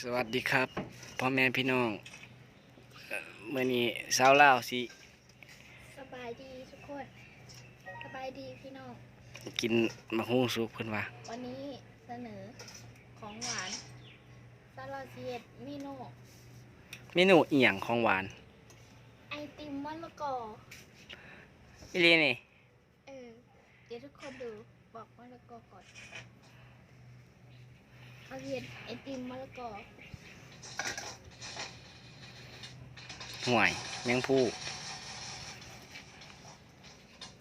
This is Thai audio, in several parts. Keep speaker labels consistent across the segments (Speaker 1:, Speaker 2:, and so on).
Speaker 1: สวัสดีครับพ่อแม่พี่น้องเอ่อมื่อนี้สาวลาวสิ
Speaker 2: สบายดีทุกคนสบายดีพี่น้อง
Speaker 1: กินมะฮุ่งสุกเพิ่นว่า
Speaker 2: วันนี้เสนอของหวานซาลาเซียดมิโน
Speaker 1: เมนูอีหยังของหวาน
Speaker 2: ไอติมมะละกอ
Speaker 1: อีเลีนี่
Speaker 2: เออเดี๋ยวทุกคนดูบอกมะละกอก่อน เอาเรียนไอติมมะละกอ
Speaker 1: ห่วย แมงผู้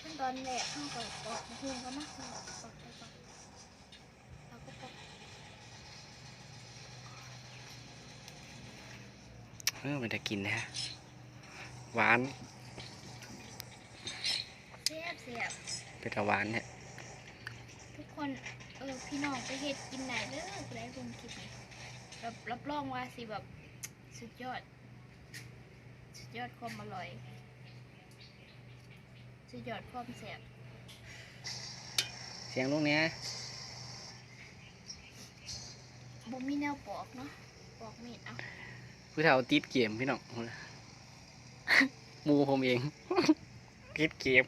Speaker 2: ขั้นตอนแรกข้าวก่อนปอกมะฮุ่งก็นะปอกปอกไปก่อนเราก็ปอก
Speaker 1: เออมันจะกินนะฮะหวาน
Speaker 2: เสียบเสียบ
Speaker 1: เป็นตะหวานเนี่ย
Speaker 2: ทุกคนเออพี่น้องไปเฮ็ดกินไหนเด้อไปได้ลงคลิปนี้รับรับรองว่าสิแบบสุดยอด สุดยอดความอร่อย สุดยอดความแซ่บ
Speaker 1: เสียงลูกเนี้ย
Speaker 2: บ่มีแนวปอกเนาะปอกมีดเอา
Speaker 1: ผู้เฒ่าติดเกมพี่น้องหมูผมเอง ติดเกม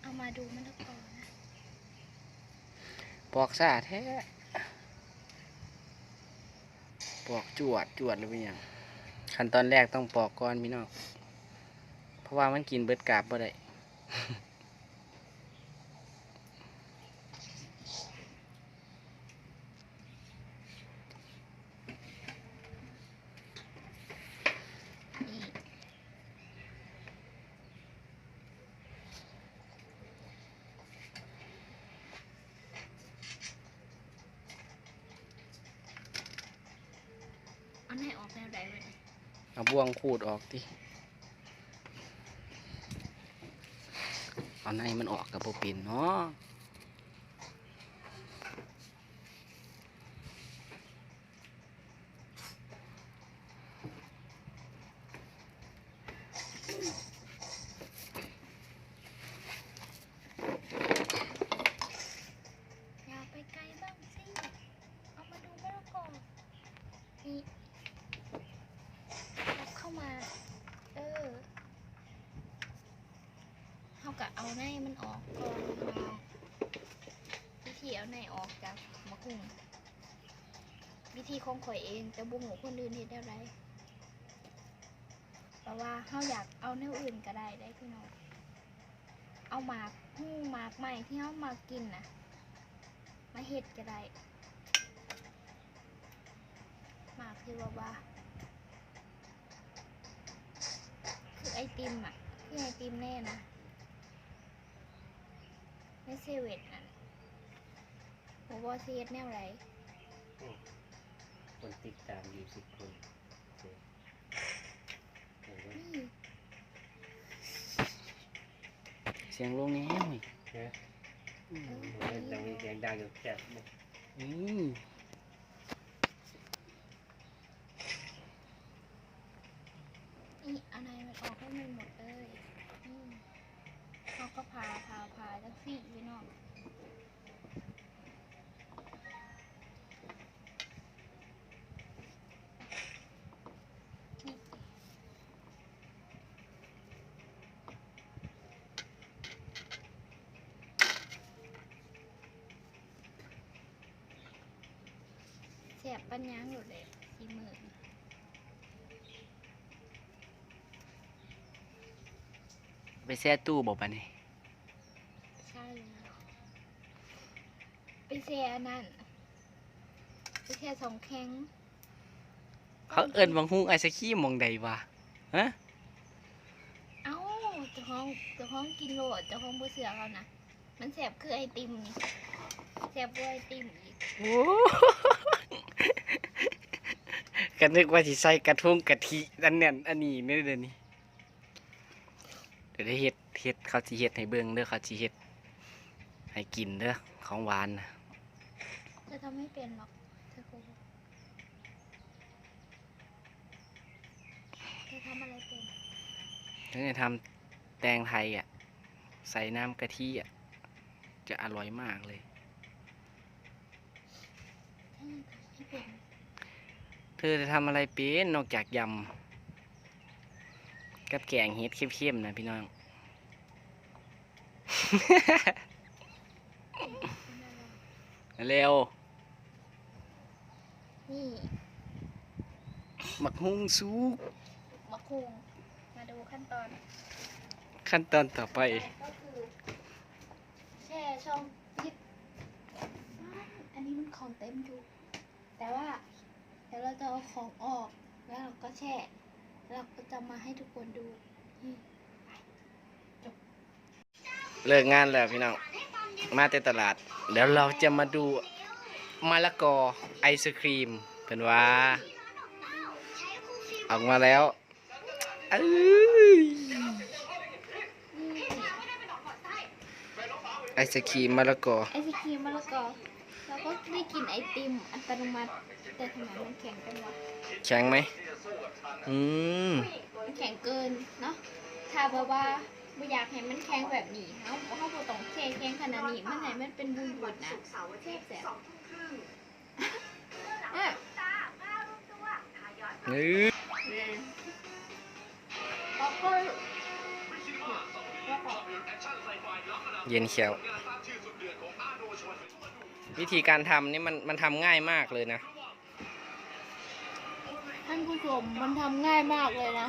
Speaker 2: เอามาดูมันแล้วก่อนนะ
Speaker 1: ปอกซาแท้ปอกจวดจวดหรือเป็นยังขั้นตอนแรกต้องปอกก่อนพี่น้องเพราะว่ามันกินเบิดกาบบ่ได้
Speaker 2: อาไหนออกแนวใดไว้ย
Speaker 1: เอาบ่วงขูดออกดิเอาในมันออกกับโปปินเนาะ
Speaker 2: อย่าไปไกลบ้างสิ เอามาดูมะละกอนี่เอาเข้ามา เออเขากะเอาในมันออกก่อนน้องวิธีเอา ในออกจากมะกุ้ง วิธีของข่อยเอง แต่บุหูคนอื่นเห็นได้ไรแต่ว่าเขาอยากเอาแนวอื่นก็ได้ได้พี่น้องเอาหมากหู้หมากใหม่ที่เขามากินนะมาเห็ดก็ได้หมากคือว่าว่าคือไอติมอะคือไอติมแน่นะไม่เซเว่นนั่น ผมว่าเซตแนวไร
Speaker 1: คนติดตามอยู่สิบคน
Speaker 2: นี่
Speaker 1: เสียงลูกนี้นี่
Speaker 2: เออ
Speaker 3: ดังเสียงดังอยู่แค่
Speaker 1: อืม
Speaker 2: นี่อะไรมันออกให้มันหมดเลยอืมเขาก็พาพาพาจักซี่พี่น้อง บปัญญางอยู่เลยสีมือ
Speaker 1: ไปแช่ตู้บอกปะนี่
Speaker 2: ใช่แล้วไปแช่อันนั้นไปแช่สองแข้ง
Speaker 1: เขาเอิ้นบางฮุ้งไอศครีมหมองใดวะฮะ
Speaker 2: เอ้าเจ้าของเจ้าของกินโหลดเจ้าของบ่เสือเขานะมันแสบคือไอติมนี่แสบกว่าไอติมอีก
Speaker 1: โอ้ ก็นึกว่าสิใส่กระทุ่งกะทิอันนั้นอันนี้ไม่ได้อนี่เดี๋ยวได้เฮ็ดเฮ็ดเขาสิเฮ็ดให้เบิ่งเด้อเขาสิเฮ็ดให้กินเด้อของหวานนะ
Speaker 2: จะทำไม่เป็นหรอกเธอโกหกเธอทำอะไรเป็น
Speaker 1: ถ้าจะทำแตงไทยอะ ใส่น้ำกะทิอะ จะอร่อยมากเลย
Speaker 2: เธอทำเป็น
Speaker 1: เธอจะทำอะไรเป็นนอกจากยำกับแกงเฮ็ดเข้มๆนะพี่น้อง เร็ว
Speaker 2: นี่
Speaker 1: หมักฮุ้งซุก
Speaker 2: มะคุงมาดูขั้นตอน
Speaker 1: ขั้นตอนต่อไป
Speaker 2: ก็คือแช่ช่องฟิตอันนี้มันของเต็มอยู่ แต่ว่า เดี๋ยวเราจะเอาของออก แล้วเราก็แช่ แล้วเราก็จะมาให้ทุกคนดูนี่
Speaker 1: เลิกงานแล้วพี่น้อง มาแต่ตลาด เดี๋ยวเราจะมาดูมะละกอไอศครีมเป็นว่า ออกมาแล้วเอ้ย
Speaker 2: นี่
Speaker 1: ไอศครีมมะละกอ
Speaker 2: ไอศครีมมะละกอ เราก็ได้กินไอติมอัตโนมัติแต่ทำไมมันแข็งกันวะ
Speaker 1: แข็งไหมอืม
Speaker 2: มันแข็งเกินเนาะถ้าแบบว่าไม่อยากให้มันแข็งแบบนี้เขาเขาบ่ต้องแช่แข็งขนาดนี้มันไหนมันเป็นบุญบุญนะแซ่บแซ่บอะ
Speaker 1: เอ้ย
Speaker 2: แล้วก็
Speaker 1: เย็นเขียว วิธีการทำนี่มันมันทำง่ายมากเลยนะ
Speaker 2: ท่านผู้ชมมันทำง่ายมากเลยนะ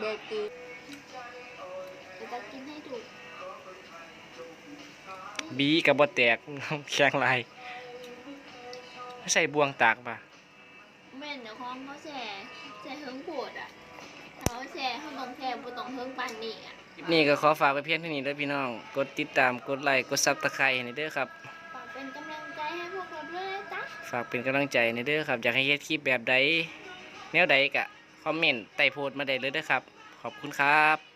Speaker 2: เด็กตีเดี๋ยวจะกินให้ถูก
Speaker 1: บีกับบแตกแข็งลายใส่บวงตากปะ
Speaker 2: แม่นเดี๋ยวของเขาแช่แช่เฮิงโผดอะเขาแช่เขาต้องแช่บ่ต้องเฮิงปานนี้อะ
Speaker 1: คลิปนี้ก็ขอฝากไว้เพียงเท่านี้เด้อพี่น้อง กดติดตาม กดไลค์ กดซับตะไคร้ในเด้อครับ
Speaker 2: ฝากเป็นกำลังใจให้พวกเราด้วยนะจ๊ะ
Speaker 1: ฝากเป็นกำลังใจในเด้อครับ อยากให้เฮ็ดคลิปแบบใด แนวใดกะ คอมเมนต์ใต้โพสต์มาได้เลยเด้อครับ ขอบคุณครับ